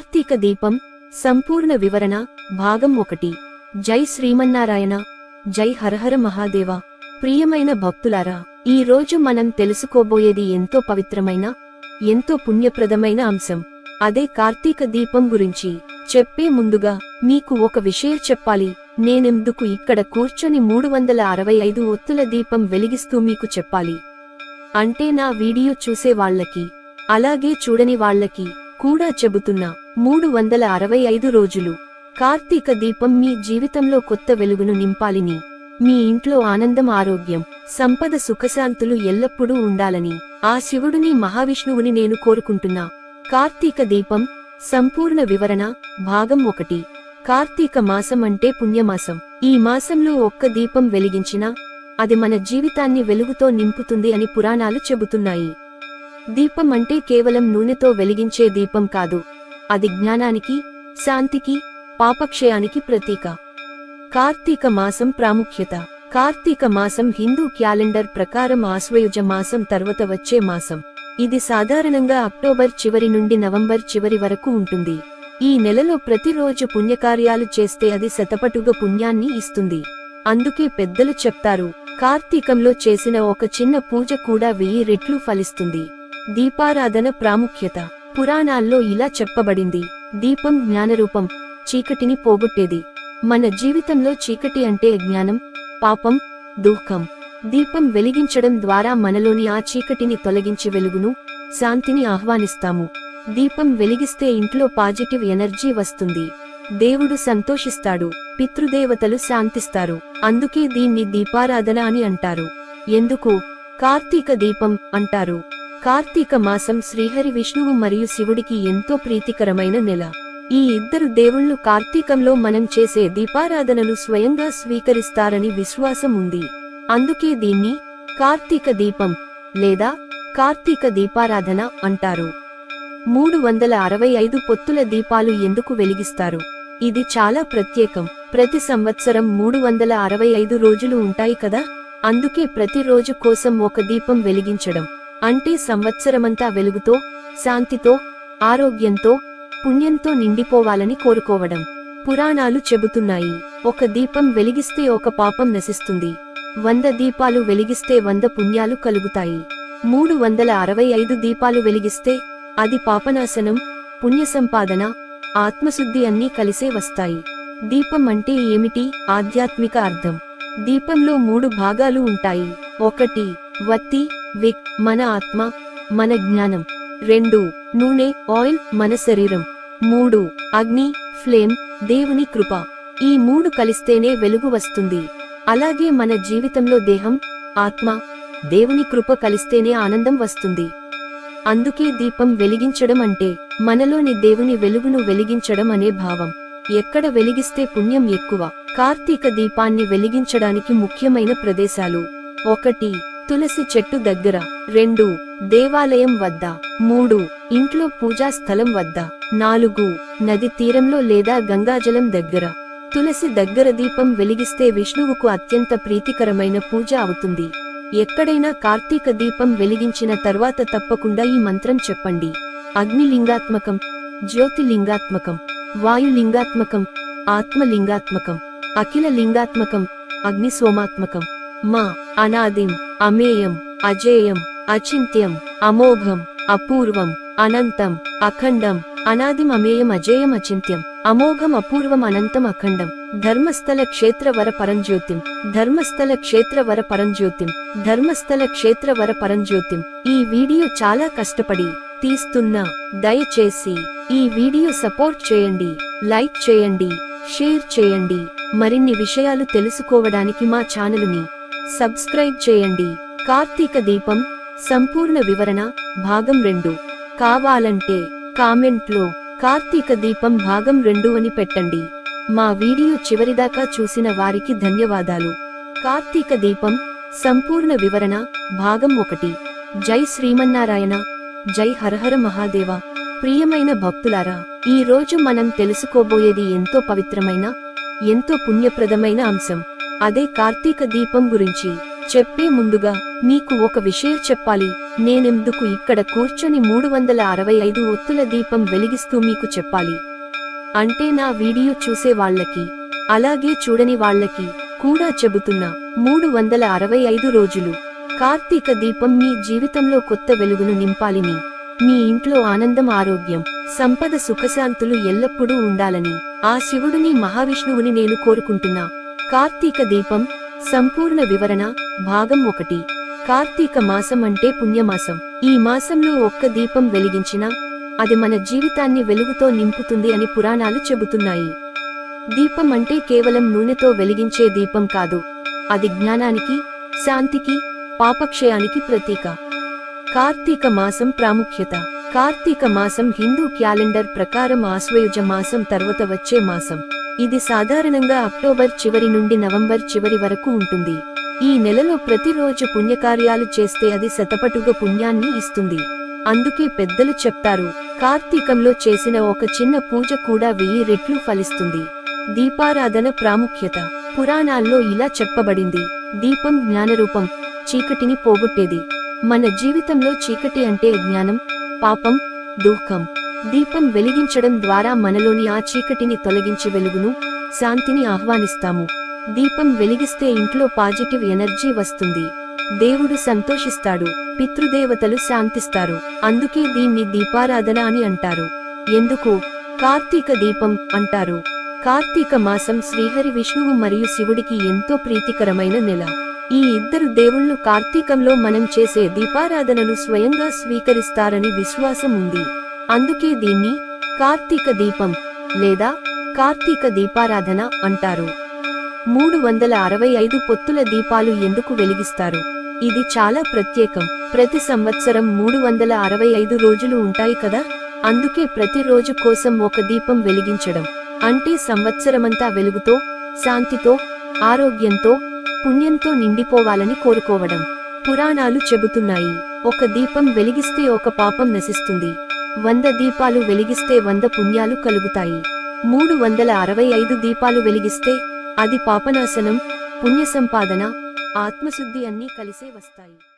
కార్తీక దీపం సంపూర్ణ వివరణ భాగం ఒకటి. జై శ్రీమన్నారాయణ. జై హరహర మహాదేవ. ప్రియమైన భక్తులారా ఈ రోజు మనం తెలుసుకోబోయేది ఎంతో పవిత్రమైన ఎంతో పుణ్యప్రదమైన అంశం. అదే కార్తీక దీపం గురించి. చెప్పే ముందుగా మీకు ఒక విషయం చెప్పాలి. నేనెందుకు ఇక్కడ కూర్చొని మూడు వందల అరవై ఐదు ఒత్తుల దీపం వెలిగిస్తూ మీకు చెప్పాలి? అంటే నా వీడియో చూసే వాళ్ళకి అలాగే చూడని వాళ్ళకి కూడా చెబుతున్నా. మూడు వందల అరవై ఐదు రోజులు. కార్తీక దీపం మీ జీవితంలో కొత్త వెలుగును నింపాలిని. మీ ఇంట్లో ఆనందం ఆరోగ్యం సంపద సుఖశాంతులు ఎల్లప్పుడూ ఉండాలని ఆ శివుడిని మహావిష్ణువుని నేను కోరుకుంటున్నా. కార్తీక దీపం సంపూర్ణ వివరణ భాగం ఒకటి. కార్తీక మాసం అంటే పుణ్యమాసం. ఈ మాసంలో ఒక్క దీపం వెలిగించినా అది మన జీవితాన్ని వెలుగుతో నింపుతుంది అని పురాణాలు చెబుతున్నాయి. దీపం అంటే కేవలం నూనెతో వెలిగించే దీపం కాదు. అది జ్ఞానానికి శాంతికి పాపక్షయానికి ప్రతీక. కార్తీక మాసం ప్రాముఖ్యత. కార్తీక మాసం హిందూ క్యాలెండర్ ప్రకారం ఆశ్వయుజ మాసం తర్వాత వచ్చే మాసం. ఇది సాధారణంగా అక్టోబర్ చివరి నుండి నవంబర్ చివరి వరకు ఉంటుంది. ఈ నెలలో ప్రతిరోజు పుణ్యకార్యాలు చేస్తే అది శతపటుగా పుణ్యాన్ని ఇస్తుంది. అందుకే పెద్దలు చెప్తారు కార్తీకంలో చేసిన ఒక చిన్న పూజ కూడా వెయ్యి రెట్లు ఫలిస్తుంది. దీపారాధన ప్రాముఖ్యత. పురాణాల్లో ఇలా చెప్పబడింది. దీపం జ్ఞానరూపం చీకటిని పోగొట్టేది. మన జీవితంలో చీకటి అంటే జ్ఞానం పాపం దుఃఖం. దీపం వెలిగించడం ద్వారా మనలోని ఆ చీకటిని తొలగించి వెలుగును శాంతిని ఆహ్వానిస్తాము. దీపం వెలిగిస్తే ఇంట్లో పాజిటివ్ ఎనర్జీ వస్తుంది. దేవుడు సంతోషిస్తాడు పితృదేవతలు శాంతిస్తారు. అందుకే దీన్ని దీపారాధన అని అంటారు. ఎందుకు? కార్తీక దీపం అంటారు. కార్తీక మాసం శ్రీహరి విష్ణువు మరియు శివుడికి ఎంతో ప్రీతికరమైన నెల. ఈ ఇద్దరు దేవుళ్ళు కార్తీకంలో మనం చేసే దీపారాధనను స్వయంగా స్వీకరిస్తారని విశ్వాసం ఉంది. అందుకే దీన్ని కార్తీక దీపం లేదా కార్తీక దీపారాధన అంటారు. మూడు వందల అరవై ఐదు పొత్తుల దీపాలు ఎందుకు వెలిగిస్తారు? ఇది చాలా ప్రత్యేకం. ప్రతి సంవత్సరం మూడు వందల అరవై ఐదు రోజులు ఉంటాయి కదా? అందుకే ప్రతిరోజు కోసం ఒక దీపం వెలిగించడం. అంటే సంవత్సరమంతా వెలుగుతో శాంతితో ఆరోగ్యంతో పుణ్యంతో నిండిపోవాలని కోరుకోవడం. పురాణాలు చెబుతున్నాయి. ఒక దీపం వెలిగిస్తే ఒక పాపం నశిస్తుంది. వంద దీపాలు వెలిగిస్తే వంద పుణ్యాలు కలుగుతాయి. మూడు వందల అరవై ఐదు దీపాలు వెలిగిస్తే అది పాపనాశనం పుణ్య సంపాదన ఆత్మశుద్ధి అన్నీ కలిసే వస్తాయి. దీపం అంటే ఏమిటి? ఆధ్యాత్మిక అర్థం. దీపంలో మూడు భాగాలు ఉంటాయి. ఒకటి వత్తి విక్ మన ఆత్మ మన జ్ఞానం. రెండు నూనె ఆయిల్ మన శరీరం. మూడు అగ్ని ఫ్లేమ్ దేవుని కృప. ఈ మూడు కలిస్తేనే వెలుగు వస్తుంది. అలాగే మన జీవితంలో దేహం ఆత్మ దేవుని కృప కలిస్తేనే ఆనందం వస్తుంది. అందుకే దీపం వెలిగించడం అంటే మనలోని దేవుని వెలుగును వెలిగించడం అనే భావం. ఎక్కడ వెలిగిస్తే పుణ్యం ఎక్కువ. కార్తీక దీపాన్ని వెలిగించడానికి ముఖ్యమైన ప్రదేశాలు. ఒకటి తులసి చెట్టు దగ్గర. రెండు దేవాలయం వద్ద. మూడు ఇంట్లో పూజా స్థలం వద్ద. నాలుగు నది తీరంలో లేదా గంగాజలం దగ్గర. తులసి దగ్గర దీపం వెలిగిస్తే విష్ణువుకు అత్యంత ప్రీతికరమైన పూజ అవుతుంది. ఎక్కడైనా కార్తీక దీపం వెలిగించిన తర్వాత తప్పకుండా ఈ మంత్రం చెప్పండి. అగ్నిలింగాత్మకం జ్యోతిలింగాత్మకం వాయులింగాత్మకం ఆత్మలింగాత్మకం అఖిల లింగాత్మకం అగ్నిసోమాత్మకం. మా అనాదిం అమేయం అజేయం అచింత్యం అమోఘం అపూర్వం అనంతం అఖండం అనాదిం అమేయం అజేయం అచింత్యం అమోఘం అపూర్వం అనంతం అఖండం ధర్మస్థల క్షేత్రవర పరంజ్యోతిం ధర్మస్థల క్షేత్రవర పరంజ్యోతిం ధర్మస్థల క్షేత్రవర పరంజ్యోతిం. ఈ వీడియో చాలా కష్టపడి తీస్తున్నా దయచేసి ఈ వీడియో సపోర్ట్ చేయండి లైక్ చేయండి షేర్ చేయండి. మరిన్ని విషయాలు తెలుసుకోవడానికి మా ఛానల్ని సబ్స్క్రైబ్ చేయండి. కార్తీక దీపం సంపూర్ణ వివరణ భాగం రెండు. కావాలంటే కామెంట్లో కార్తీక దీపం భాగం రెండు అని పెట్టండి. మా వీడియో చివరిదాకా చూసిన వారికి ధన్యవాదాలు. కార్తీక దీపం సంపూర్ణ వివరణ భాగం ఒకటి. జై శ్రీమన్నారాయణ. జై హరహర మహాదేవ. ప్రియమైన భక్తులారా ఈ రోజు మనం తెలుసుకోబోయేది ఎంతో పవిత్రమైన ఎంతో పుణ్యప్రదమైన అంశం. అదే కార్తీక దీపం గురించి చెప్పే ముందుగా నీకు ఒక విషయం చెప్పాలి. నేనెందుకు ఇక్కడ కూర్చొని మూడు వందల అరవై ఐదు ఒత్తుల దీపం వెలిగిస్తూ మీకు చెప్పాలి. అంటే నా వీడియో చూసే వాళ్ళకి అలాగే చూడని వాళ్ళకి కూడా చెబుతున్నా. మూడు వందల అరవై ఐదు రోజులు కార్తీక దీపం మీ జీవితంలో కొత్త వెలుగును నింపాలని మీ ఇంట్లో ఆనందం ఆరోగ్యం సంపద సుఖశాంతులు ఎల్లప్పుడూ ఉండాలని ఆ శివుడిని మహావిష్ణువుని నేను కోరుకుంటున్నా. కార్తీక దీపం సంపూర్ణ వివరణ భాగం ఒకటి. కార్తీక మాసం అంటే పుణ్యమాసం. ఈ మాసంలో ఒక్క దీపం వెలిగించినా అది మన జీవితాన్ని వెలుగుతో నింపుతుంది అని పురాణాలు చెబుతున్నాయి. దీపం అంటే కేవలం నూనెతో వెలిగించే దీపం కాదు. అది జ్ఞానానికి శాంతికి పాపక్షయానికి ప్రతీక. కార్తీక మాసం ప్రాముఖ్యత. కార్తీక మాసం హిందూ క్యాలెండర్ ప్రకారం ఆశ్వయుజ మాసం తర్వాత వచ్చే మాసం. ఇది సాధారణంగా అక్టోబర్ చివరి నుండి నవంబర్ చివరి వరకు ఉంటుంది. ఈ నెలలో ప్రతిరోజు పుణ్యకార్యాలు చేస్తే అది శతపటుగా పుణ్యాన్ని ఇస్తుంది. అందుకే పెద్దలు చెప్తారు కార్తీకంలో చేసిన ఒక చిన్న పూజ కూడా వెయ్యి రెట్లు ఫలిస్తుంది. దీపారాధన ప్రాముఖ్యత. పురాణాల్లో ఇలా చెప్పబడింది దీపం జ్ఞానరూపం చీకటిని పోగొట్టేది. మన జీవితంలో చీకటి అంటే జ్ఞానం పాపం దుఃఖం. దీపం వెలిగించడం ద్వారా మనలోని ఆ చీకటిని తొలగించి వెలుగును శాంతిని ఆహ్వానిస్తాము. దీపం వెలిగిస్తే ఇంట్లో పాజిటివ్ ఎనర్జీ వస్తుంది. దేవుడు సంతోషిస్తాడు పితృదేవతలు శాంతిస్తారు. అందుకే దీన్ని దీపారాధన అని అంటారు. ఎందుకు? కార్తీక దీపం అంటారు. కార్తీక మాసం శ్రీహరి విష్ణువు మరియు శివుడికి ఎంతో ప్రీతికరమైన నెల. ఈ ఇద్దరు దేవుళ్ళు కార్తీకంలో మనం చేసే దీపారాధనను స్వయంగా స్వీకరిస్తారని విశ్వాసం ఉంది. అందుకే దీన్ని కార్తీక దీపం లేదా కార్తీక దీపారాధన అంటారు. మూడు వందల అరవై ఐదు పొత్తుల దీపాలు ఎందుకు వెలిగిస్తారు? ఇది చాలా ప్రత్యేకం. ప్రతి సంవత్సరం మూడు వందల అరవై ఐదు రోజులు ఉంటాయి కదా? అందుకే ప్రతి రోజు కోసం ఒక దీపం వెలిగించడం. అంటే సంవత్సరమంతా వెలుగుతో శాంతితో ఆరోగ్యంతో పుణ్యంతో నిండిపోవాలని కోరుకోవడం. పురాణాలు చెబుతున్నాయి. ఒక దీపం వెలిగిస్తే ఒక పాపం నశిస్తుంది. వంద దీపాలు వెలిగిస్తే వంద పుణ్యాలు కలుగుతాయి. మూడు వందల అరవై ఐదు దీపాలు వెలిగిస్తే అది పాపనాశనం పుణ్య సంపాదన ఆత్మశుద్ధి అన్నీ కలిసే వస్తాయి.